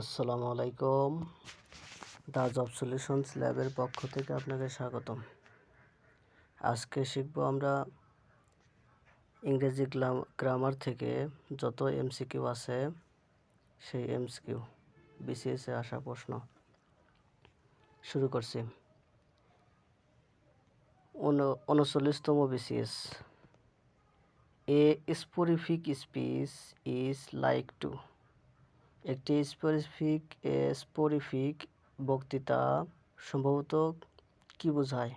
আসসালামু আলাইকুম। দা job solutions ল্যাবের পক্ষ থেকে আপনাকে স্বাগতম। আজকে শিখব আমরা ইংরেজি গ্রামার থেকে যত এমসিকিউ আছে, সেই এমসিকিউ, বিসিএসে আসা প্রশ্ন। শুরু করছি। উনচল্লিশতম BCS. A soporific speech is like to একটি স্পেসিফিক স্পরিফিক বক্তৃতা সম্ভবত কি বোঝায়?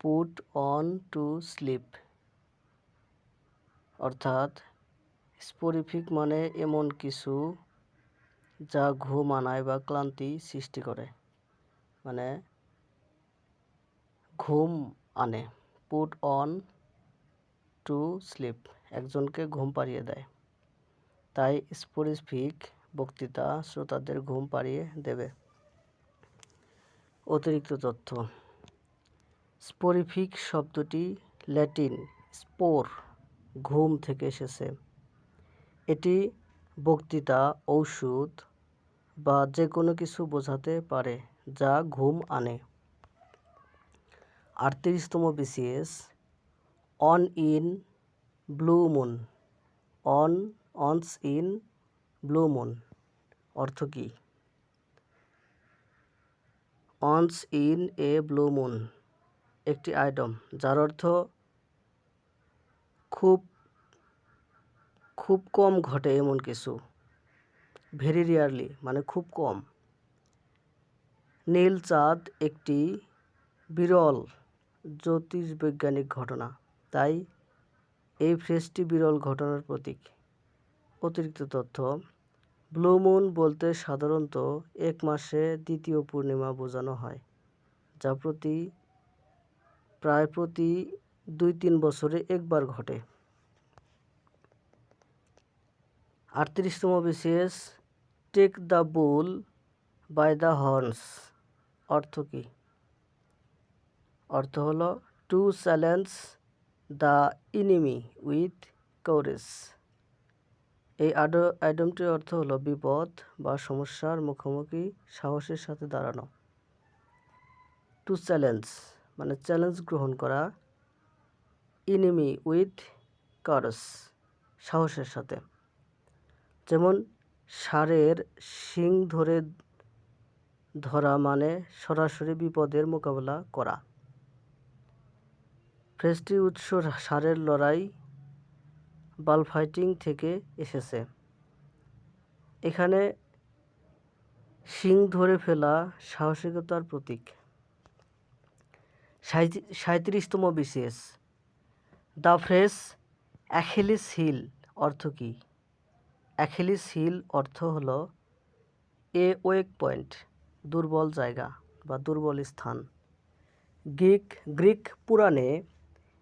পুট অন টু স্লিপ অর্থাৎ স্পরিফিক মানে এমন কিছু যা ঘুম আনায় বা ক্লান্তি সৃষ্টি করে। মানে ঘুম আনে। পুট অন টু স্লিপ একজনকে ঘুম পাড়িয়ে দেয়। তাই স্পরিফিক বক্তৃতা শ্রোতাদের ঘুম পাড়িয়ে দেবে। অতিরিক্ত তথ্য। স্পরিফিক শব্দটি ল্যাটিন স্পোর, ঘুম থেকে এসেছে। এটি বক্তৃতা, ঔষধ বা যে কোনো কিছু বোঝাতে পারে যা ঘুম আনে। আটত্রিশতম BCS, on in blue moon, on once in blue moon, অর্থ কী? Once in a blue moon, একটি আইটেম যার অর্থ খুব খুব কম ঘটে এমন কিছু। ভেরি রিয়ারলি মানে খুব কম। নীল চাঁদ একটি বিরল জ্যোতির্বৈজ্ঞানিক ঘটনা, তাই এই ফ্রেসটি বিরল ঘটনার প্রতীক। অতিরিক্ত তথ্য। ব্লু মুন বলতে সাধারণত এক মাসে দ্বিতীয় পূর্ণিমা বোঝানো হয়, যা প্রতি, প্রায় প্রতি দুই তিন বছরে একবার ঘটে। আটত্রিশতম বিশেষ take the bull by the horns. অর্থ কী? অর্থ হলো to challenge the enemy with courage এই আইটেমটির অর্থ হলো বিপদ বা সমস্যার মুখোমুখি সাহসের সাথে দাঁড়ানো। টু চ্যালেঞ্জ মানে চ্যালেঞ্জ গ্রহণ করা। ইনিমি উইথ কারস সাহসের সাথে। যেমন, সারের শিং ধরে ধরা মানে সরাসরি বিপদের মোকাবেলা করা। ফ্রেস্টি উৎস, সারের লড়াই বালফাইটিং থেকে এসেছে। এখানে শিং ধরে ফেলা সাহসিকতার প্রতীক। সাঁত্রিশতম বিশেষ দ্য ফ্রেস অ্যাখেলিস হিল অর্থ কী? অ্যাখেলিস হিল অর্থ হল এ ওয়েক পয়েন্ট, দুর্বল জায়গা বা দুর্বল স্থান। গ্রিক গ্রিক পুরাণে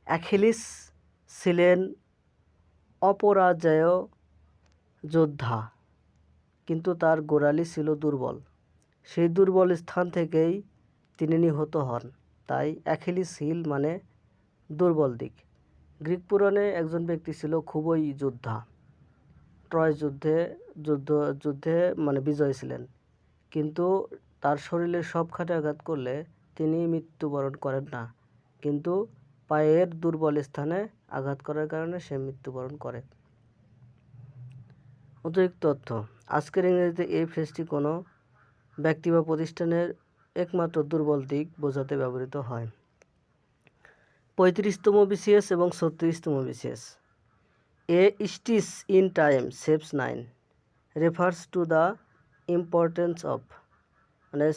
অ্যাখেলিস ছিলেন অপরাজেয় যোদ্ধা। কিন্তু তার গোড়ালি ছিল দুর্বল। সেই দুর্বল স্থান থেকেই তিনি নিহত হন। তাই অ্যাখিলিস হিল মানে দুর্বল দিক। গ্রিক পুরাণে একজন ব্যক্তি ছিল খুবই যোদ্ধা। ট্রয় যুদ্ধে যুদ্ধ, যুদ্ধে মানে বিজয় ছিলেন। কিন্তু তার শরীরে সব খাটে আঘাত করলে তিনি মৃত্যুবরণ করেন না। কিন্তু পায়ের দুর্বল স্থানে আঘাত করার কারণে সে মৃত্যুবরণ করে। অতিরিক্ত তথ্য, আজকের ইংরেজিতে এই ফ্রেজটি কোনো ব্যক্তি বা প্রতিষ্ঠানের একমাত্র দুর্বল দিক বোঝাতে ব্যবহৃত হয়। পঁয়ত্রিশতম বিসিএস এবং ছত্রিশতম BCS. A stitch in time saves nine, refers to the importance of মানে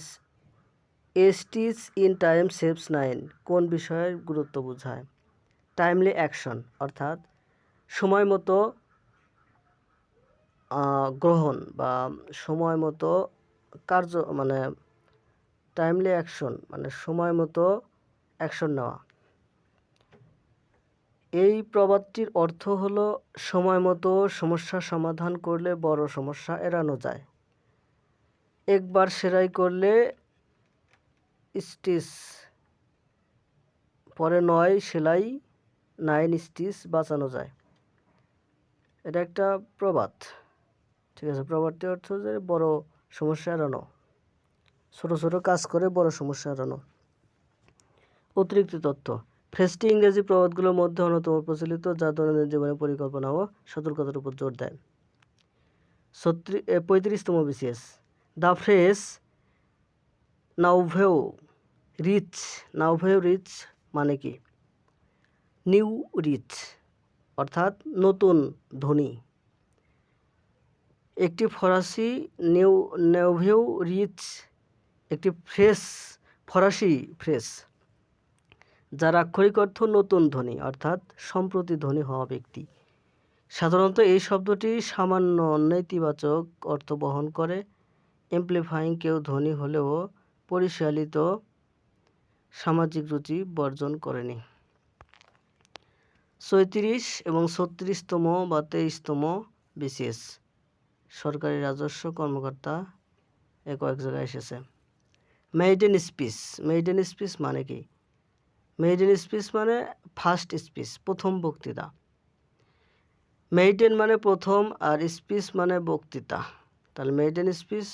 a stitch in time saves nine কোন বিষয়ের গুরুত্ব বোঝায়? টাইমলি অ্যাকশন অর্থাৎ সময় মতো গ্রহণ বা সময় মতো কার্য মানে টাইমলি অ্যাকশন মানে সময় মতো অ্যাকশন নেওয়া। এই প্রবাদটির অর্থ হলো সময় মতো সমস্যা সমাধান করলে বড় সমস্যা এড়ানো যায়। একবার সেরাই করলে স্টিচ পরে নয় সেলাই নাইন স্টিচ বাঁচানো যায়। এটা একটা প্রবাদ। ঠিক আছে প্রবর্তী অর্থ যে বড় সমস্যা এড়ানো। ছোট ছোট কাজ করে বড় সমস্যা এড়ানো। অতিরিক্ত তথ্য। ফ্রেস্টি ইংরেজি প্রবাদগুলোর মধ্যে অন্যতম প্রচলিত, যা দৈনন্দিন জীবনের পরিকল্পনা ও সতর্কতার উপর জোর দেয়। ছত্রিশ পঁয়ত্রিশতম BCS. The phrase nouveau, riche nouveau riche মানে কি? নিউ রিচ, অর্থাৎ নতুন ধনী। একটি ফরাসি নিউ নেউভেউ রিচ, একটি ফ্রেস ফরাসি ফ্রেস যার আক্ষরিক অর্থ নতুন ধ্বনি অর্থাৎ সম্প্রতি ধনী হওয়া ব্যক্তি। সাধারণত এই শব্দটি সামান্য নেতিবাচক অর্থ বহন করে এমপ্লিফাইং কেউ ধনী হলেও পরিশালিত সামাজিক রুচি বর্জন করেনি। চৌত্রিশ এবং ছত্রিশতম বা তেইশতম বিসিএস। সরকারি রাজস্ব কর্মকর্তা এ কয়েক জায়গায় এসেছে। মেইডেন স্পিচ মেইডেন স্পিচ মানে কি? মেইডেন স্পিচ মানে ফার্স্ট স্পিচ প্রথম বক্তৃতা। মেইডেন মানে প্রথম আর স্পিচ মানে বক্তৃতা। তাহলে মেইডেন স্পিচ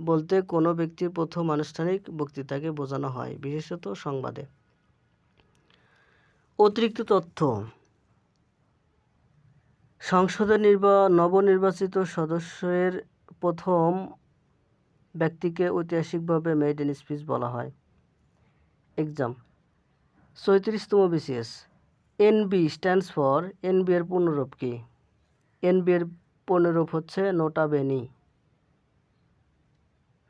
বলতে কোনো ব্যক্তির প্রথম আনুষ্ঠানিক বক্তৃতাকে বোঝানো হয়, বিশেষত সংবাদে। অতিরিক্ত তথ্য। সংসদের নির্বা, নবনির্বাচিত সদস্যের প্রথম ব্যক্তিকে ঐতিহাসিকভাবে মেইডেন স্পিচ বলা হয়। Exam চৌত্রিশতম BCS NB stands for NB এর পূর্ণরূপ কি? এনবি এর পূর্ণরূপ হচ্ছে nota bene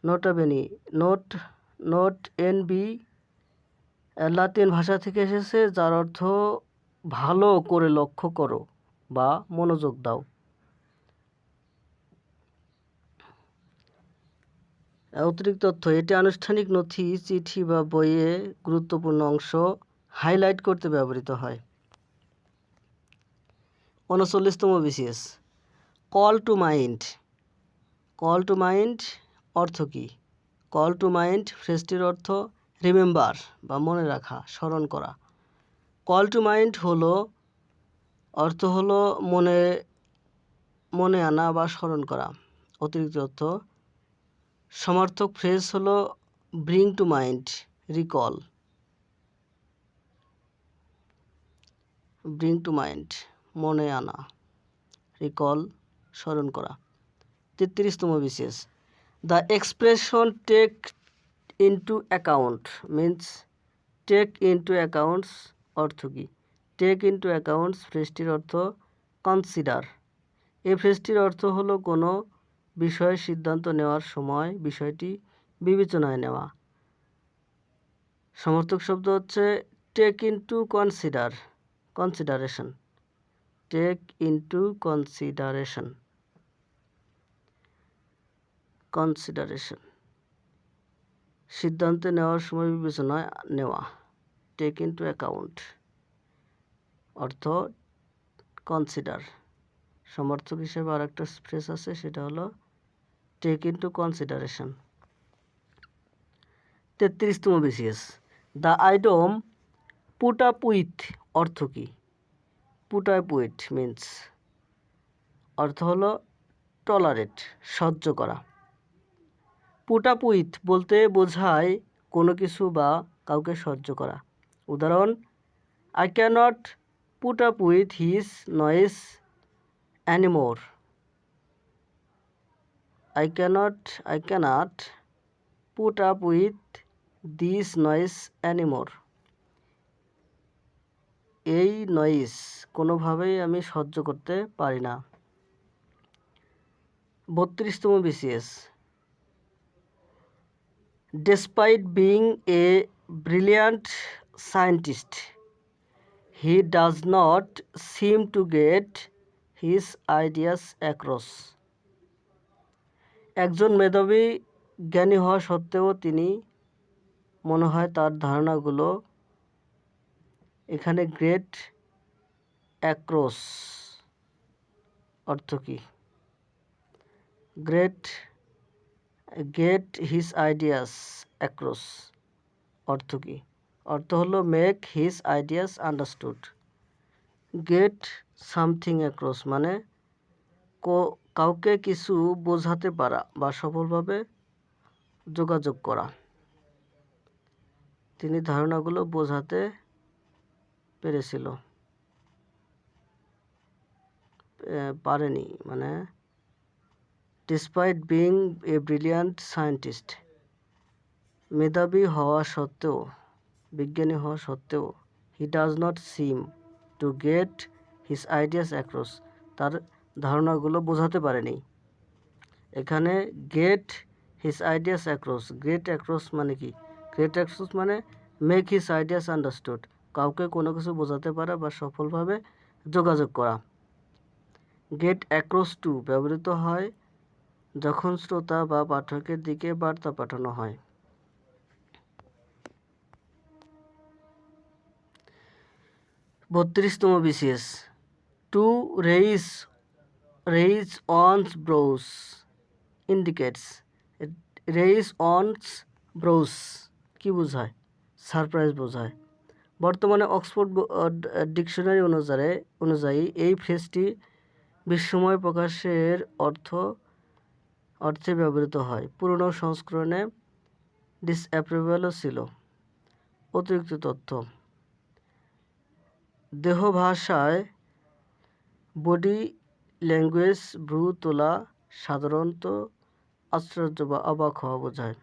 nota bene note note NB Latin ভাষা থেকে এসেছে, যার অর্থ ভালো করে লক্ষ্য করো বা মনোযোগ দাও। অতিরিক্ত তথ্য, এটি আনুষ্ঠানিক নথি, চিঠি বা বইয়ে গুরুত্বপূর্ণ অংশ হাইলাইট করতে ব্যবহৃত হয়। উনচল্লিশতম BCS, call to mind. Call to mind অর্থ কী? কল টু মাইন্ড ফ্রেজটির অর্থ রিমেম্বার বা মনে রাখা, স্মরণ করা। কল টু মাইন্ড হলো, অর্থ হলো মনে মনে আনা বা স্মরণ করা। অতিরিক্ত অর্থ, সমার্থক ফ্রেজ হলো bring to mind recall bring to mind মনে আনা রিকল স্মরণ করা। তেত্রিশতম বিশেষ। The expression take into account means take into accounts অর্থ কী? টেক ইনটু অ্যাকাউন্টস ফ্রেজটির অর্থ কনসিডার এই ফ্রেজটির অর্থ হলো কোনো বিষয়ে সিদ্ধান্ত নেওয়ার সময় বিষয়টি বিবেচনায় নেওয়া। সমর্থক শব্দ হচ্ছে take into consider consideration take into consideration consideration সিদ্ধান্ত নেওয়ার সময় বিবেচনায় নেওয়া। টেক ইনটু অ্যাকাউন্ট অর্থ কনসিডার সমর্থক হিসেবে আর একটা আছে, সেটা হলো take into consideration তেত্রিশতম BCS the idiom put up with অর্থ কী? পুট আপ উইথ মিন্স অর্থ হলো টলারেট সহ্য করা। পুট আপ বলতে বোঝায় কোনো কিছু বা কাউকে সহ্য করা। উদাহরণ I can't put up with his noise anymore I can't I can't put up with this noise anymore এই নয়েস কোনোভাবেই আমি সহ্য করতে পারি না। বত্রিশতম BCS. Despite being a brilliant scientist, he does not seem to get his ideas across. একজন মেধাবী জ্ঞানী হওয়া সত্ত্বেও তিনি মনে হয় তার ধারণাগুলো এখানে গ্রেট অ্যাক্রোস অর্থ কী great get his ideas across. অর্থ কী? অর্থ হলো make his ideas understood. Get something across মানে কাউকে কিছু বোঝাতে পারা বা সফলভাবে যোগাযোগ করা। তিনি ধারণাগুলো বোঝাতে পেরেছিল। পারেনি মানে despite being a brilliant scientist মেধাবী হওয়া সত্ত্বেও, বিজ্ঞানী হওয়া সত্ত্বেও he does not seem to get his ideas across তার ধারণাগুলো বোঝাতে পারেনি। এখানে get his ideas across great across মানে কি? গ্রেট অ্যাক্রস মানে মেক হিস আইডিয়াস আন্ডারস্টুড কাউকে কোনো কিছু বোঝাতে পারা বা সফলভাবে যোগাযোগ করা। গেট অ্যাক্রস টু ব্যবহৃত হয় যখন শ্রোতা বা পাঠকের দিকে বার্তা পাঠানো হয়। বত্রিশতম BCS. To raise raise one's brows indicates raise one's brows কি বোঝায়? সারপ্রাইজ বোঝায়। বর্তমানে অক্সফোর্ড ডিকশনারি অনুসারে, অনুযায়ী এই ফ্রেজটি বিস্ময় প্রকাশের অর্থ অর্থে ব্যবহৃত হয়। পুরনো সংস্করণে ডিসঅ্যাপ্রুভেলও ছিল। অতিরিক্ত তথ্য। দেহ ভাষায় বডি ল্যাঙ্গুয়েজ ভ্রু তোলা সাধারণত আশ্চর্য বা অবাক হওয়া বোঝায়।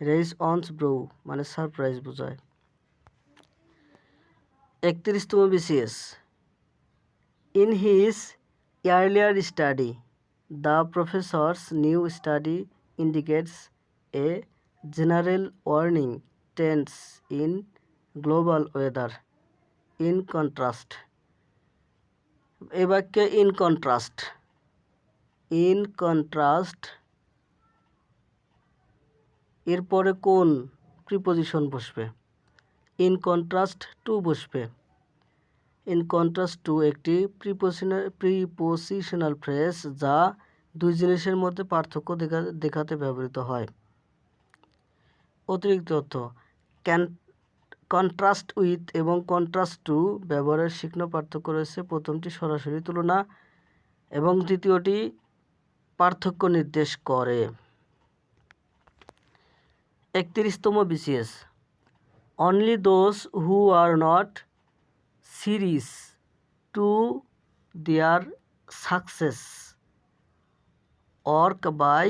রেইস অনস ব্রু মানে সারপ্রাইজ বোঝায়। একত্রিশতম BCS in his earlier study the professor's new study indicates a general warning trends in global weather in contrast এ বাক্যে ইন কন্ট্রাস্ট ইন কন্ট্রাস্ট এরপরে কোন প্রিপোজিশন বসবে ইন কন্ট্রাস্ট টু বসবে in contrast to একটি prepositional prepositional phrase যা দুই জিনিসের মধ্যে পার্থক্য দেখা, দেখাতে ব্যবহৃত হয়। অতিরিক্ত অর্থ ক্যান কন্ট্রাস্ট উইথ এবং কন্ট্রাস্ট টু ব্যবহারের শিক্ষণ পার্থক্য রয়েছে প্রথমটি সরাসরি তুলনা এবং দ্বিতীয়টি পার্থক্য নির্দেশ করে। একত্রিশতম BCS only those who are not serious to their success. Work by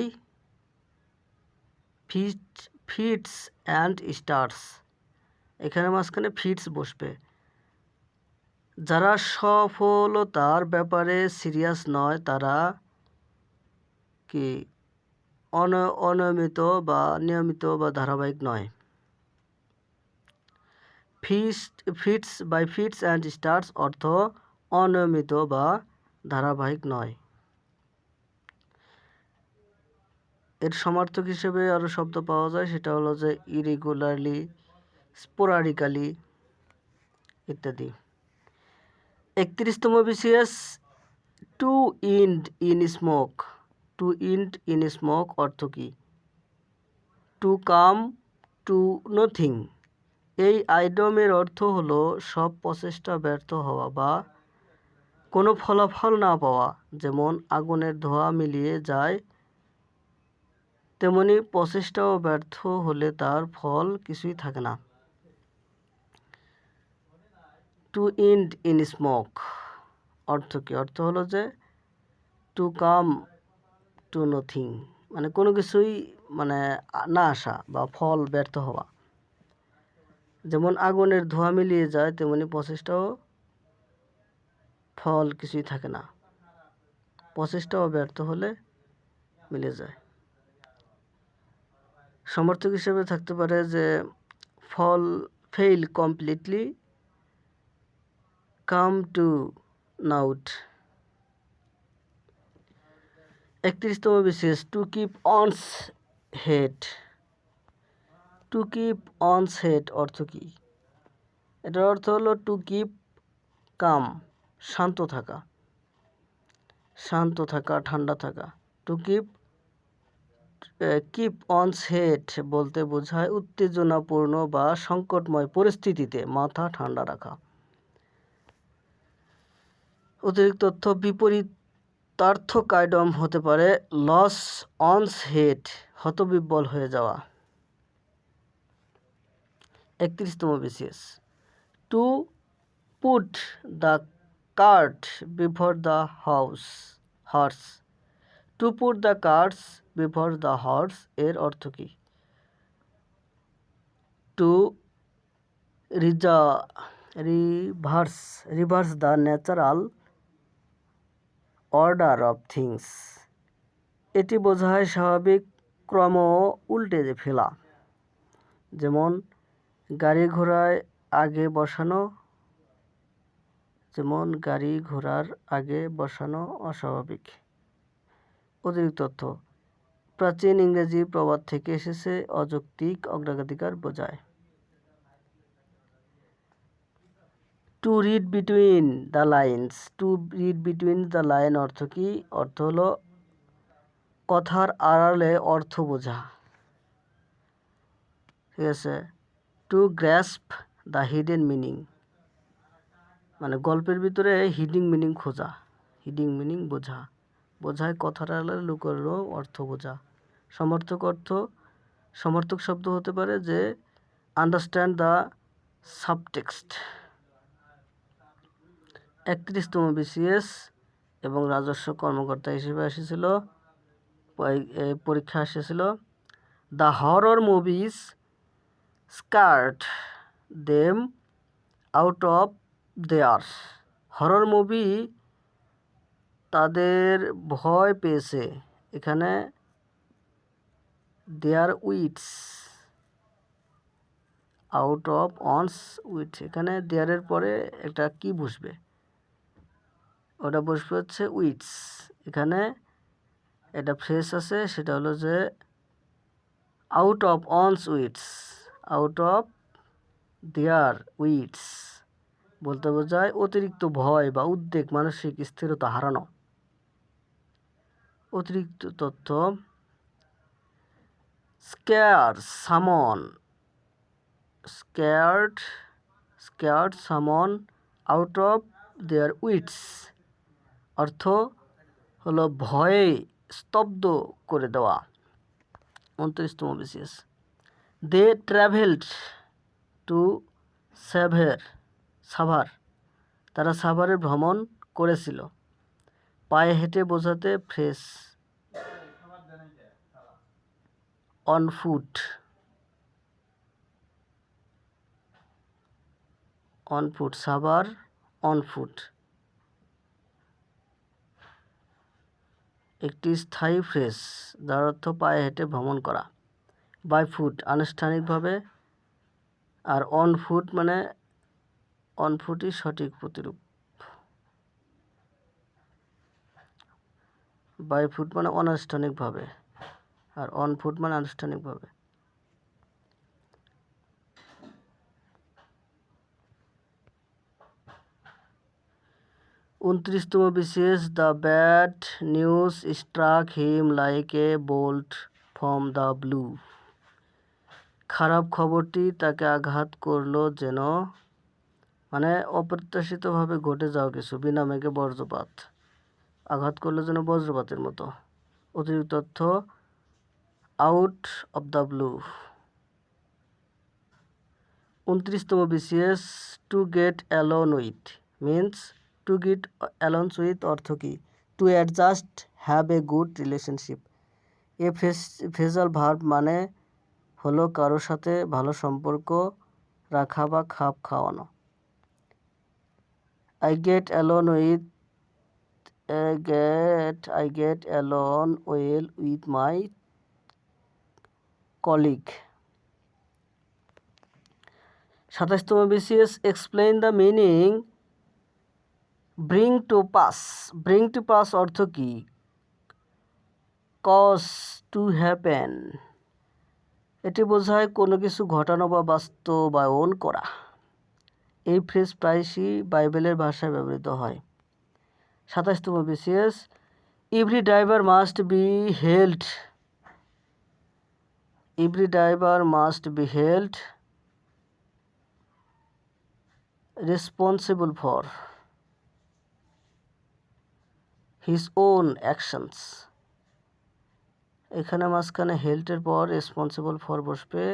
fit fits and starts. এখানে মাঝখানে ফিটস বসবে। যারা সফলতার ব্যাপারে সিরিয়াস নয়, তারা কি অন, অনিয়মিত বা নিয়মিত বা ধারাবাহিক নয়? Fist, fits by fits and starts অর্থ অনিয়মিত বা ধারাবাহিক নয়। এর সমার্থক হিসেবে আরও শব্দ পাওয়া যায়, সেটা হলো যে ইরেগুলারলি, স্পোরাডিক্যালি ইত্যাদি। একত্রিশতম BCS, to end in smoke. To end in smoke অর্থ কী? To come, to nothing. এই আইডমের অর্থ হলো সব প্রচেষ্টা ব্যর্থ হওয়া বা কোনো ফলাফল না পাওয়া। যেমন আগুনের ধোঁয়া মিলিয়ে যায়, তেমনি প্রচেষ্টাও ব্যর্থ হলে তার ফল কিছুই থাকে না। টু ইন্ড ইন স্মোক অর্থ কী? অর্থ হলো যে টু কাম টু নথিং মানে কোনো কিছুই মানে না আসা বা ফল ব্যর্থ হওয়া। যেমন আগুনের ধোঁয়া মিলিয়ে যায়, তেমনি প্রচেষ্টাও ফল কিছুই থাকে না। প্রচেষ্টাও ব্যর্থ হলে মিলে যায়। সমর্থক হিসেবে থাকতে পারে যে, fall fail completely come to naught একত্রিশতম BCS to keep one's head to keep one's head অর্থ কী? এটার অর্থ হলো টু কিপ কাম শান্ত থাকা। শান্ত থাকা, ঠান্ডা থাকা। To keep keep one's head বলতে বোঝায় উত্তেজনাপূর্ণ বা সংকটময় পরিস্থিতিতে মাথা ঠান্ডা রাখা। অতিরিক্ত তথ্য বিপরীত তার্থকাইডম হতে পারে লস অনস হেড হতবিব্বল হয়ে যাওয়া। একত্রিশতম BCS. To put the cart before the house horse to put the carts before the horse এর অর্থ কী? To Reza reverse reverse the natural order of things এটি বোঝায় স্বাভাবিক ক্রম উল্টে ফেলা। যেমন গাড়ি ঘোড়ায় আগে বসানো, যেমন গাড়ি ঘোড়ার আগে বসানো অস্বাভাবিক। অতিরিক্ত তথ্য, প্রাচীন ইংরেজি প্রবাদ থেকে এসেছে অযৌক্তিক অগ্রাধিকার বোঝায়। To read between the lines to read between the line অর্থ কি? অর্থ হলো কথার আড়ালে অর্থ বোঝা। ঠিক আছে? To grasp the hidden meaning মানে গল্পের ভিতরে হিডিং মিনিং খোঁজা হিডিং মিনিং বোঝা। বোঝায় আড়ালে লুকোনো অর্থ বোঝা। সমর্থক অর্থ, সমর্থক শব্দ হতে পারে যে আন্ডারস্ট্যান্ড দ্য সাবটেক্সট একত্রিশতম বিসিএস এবং রাজস্ব কর্মকর্তা হিসেবে এসেছিল, পরীক্ষা এসেছিল the horror movies scared them out of their horror movie তাদের ভয় পেয়েছে। এখানে their wits out of one's wits এখানে দেয়ারের পরে একটা কি বসবে? ওটা বসবে হচ্ছে উইটস। এখানে এটা ফ্রেশ আছে, সেটা হলো যে out of one's wits. Out of their wits বলতে বোঝায় অতিরিক্ত ভয় বা উদ্বেগ, মানসিক স্থিরতা হারানো। অতিরিক্ত তথ্য scare someone scared scared someone out of their wits অর্থ হলো ভয়ে স্তব্ধ করে দেওয়া। উনত্রিশতম বিশেষ they travelled to Savar Savar তারা সাভারে ভ্রমণ করেছিল। পায়ে হেঁটে বোঝাতে phrase. On foot on foot Savar on foot একটি স্থায়ী ফ্রেশ। যার অর্থ পায়ে হেঁটে ভ্রমণ করা। বাই ফুট আনুষ্ঠানিকভাবে। আর অন ফুট মানে অন ফুটই সঠিক প্রতিরূপ। বাই ফুট মানে অনানুষ্ঠানিকভাবে, আর অন ফুট মানে আনুষ্ঠানিকভাবে। উনত্রিশতম বিশেষ the bad news struck him like a bolt from the blue খারাপ খবরটি তাকে আঘাত করল যেন মানে অপ্রত্যাশিতভাবে ঘটে যাওয়া কিছু, বিনা মেঘে বজ্রপাত। আঘাত করল যেন বজ্রপাতের মতো। অতিরিক্ত তথ্য, out of the blue. উনত্রিশতম BCS, to get along with. Means, to get along with অর্থ কী? To adjust, have a good relationship. A phrase phrasal verb মানে হলো কারোর সাথে ভালো সম্পর্ক রাখা বা খাপ খাওয়ানো। I get along with get I get along well with my colleague সাতাশতম BCS explain the meaning bring to pass bring to pass অর্থ কী? কজ টু হ্যাপেন এটি বোঝায় কোনো কিছু ঘটানো বা বাস্তবায়ন করা। এই ফ্রেজ প্রায়শই বাইবেলের ভাষায় ব্যবহৃত হয়। সাতাশতম BCS every driver must be held. Every driver must be held responsible for his own actions. এখানে মাঝখানে হেল্টের পর রেসপন্সিবল ফর বসবে,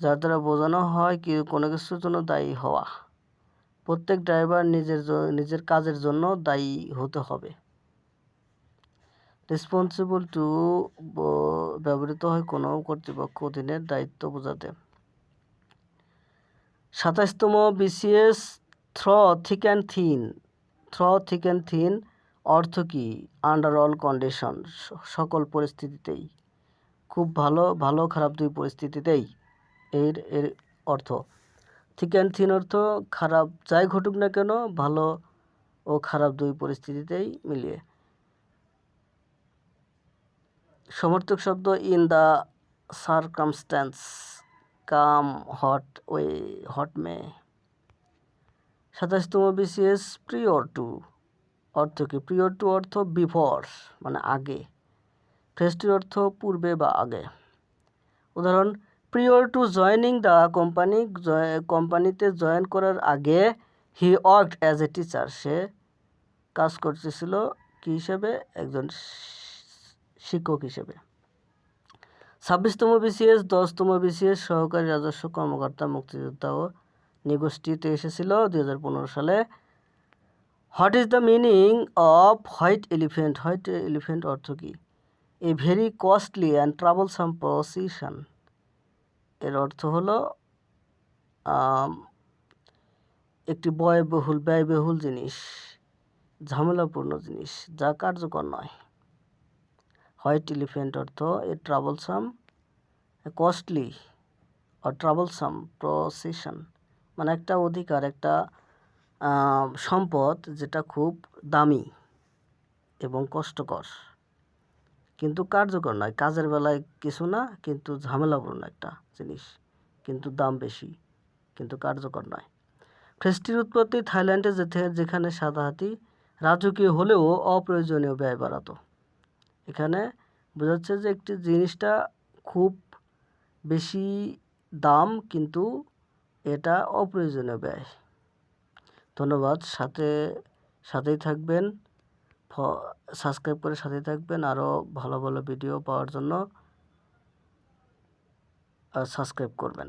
যার দ্বারা বোঝানো হয় কি কোনো কিছুর জন্য দায়ী হওয়া। প্রত্যেক ড্রাইভার নিজের নিজের কাজের জন্য দায়ী হতে হবে। রেসপন্সিবল টু ব্যবহৃত হয় কোনো কর্তৃপক্ষ অধীনের দায়িত্ব বোঝাতে। সাতাশতম BCS through thick and thin through thick and thin অর্থ কি? আন্ডার অল কন্ডিশন সকল পরিস্থিতিতেই। খুব ভালো ভালো, খারাপ দুই পরিস্থিতিতেই এর এর অর্থ। থিক অ্যান্ড থিন অর্থ, খারাপ যাই ঘটুক না কেন, ভালো ও খারাপ দুই পরিস্থিতিতেই মিলিয়ে। সমর্থক শব্দ in the circumstances come what way what may সাতাশতম BCS prior to অর্থ কি? প্রিয়র টু অর্থ বিফোর মানে আগে। ফ্রেস্টির অর্থ পূর্বে বা আগে। উদাহরণ prior to joining the company কোম্পানিতে জয়েন করার আগে he worked as a teacher সে কাজ করতেছিল কি হিসেবে? একজন শিক্ষক হিসেবে। ছাব্বিশতম বিসিএস দশতম বিসিএস সহকারী রাজস্ব কর্মকর্তা, মুক্তিযোদ্ধা ও নিগোষ্ঠীতে এসেছিল দুই হাজার পনেরো সালে। What is the meaning of white elephant white elephant অর্থ কী? A very costly and troublesome possession এর অর্থ হলো একটি ব্যয়বহুল ব্যয়বহুল জিনিস, ঝামেলাপূর্ণ জিনিস, যা কার্যকর নয়। হোয়াইট এলিফেন্ট অর্থ a troublesome costly or troublesome possession মানে একটা অধিকার, একটা সম্পদ যেটা খুব দামি এবং কষ্টকর। কিন্তু কার্যকর নয়, কাজের বেলায় কিছু না, কিন্তু ঝামেলাপূর্ণ একটা জিনিস। কিন্তু দাম বেশি, কিন্তু কার্যকর নয়। ফ্রেস্টির উৎপত্তি থাইল্যান্ডে যেথে- যেখানে সাদা হাতি রাজকীয় হলেও অপ্রয়োজনীয় ব্যয় বাড়াতো। এখানে বোঝাচ্ছে যে একটি জিনিসটা খুব বেশি দাম, কিন্তু এটা অপ্রয়োজনীয় ব্যয়। ধন্যবাদ। সাথে, সাথেই থাকবেন। সাবস্ক্রাইব করে সাথেই থাকবেন আরও ভালো ভালো ভিডিও পাওয়ার জন্য। সাবস্ক্রাইব করবেন।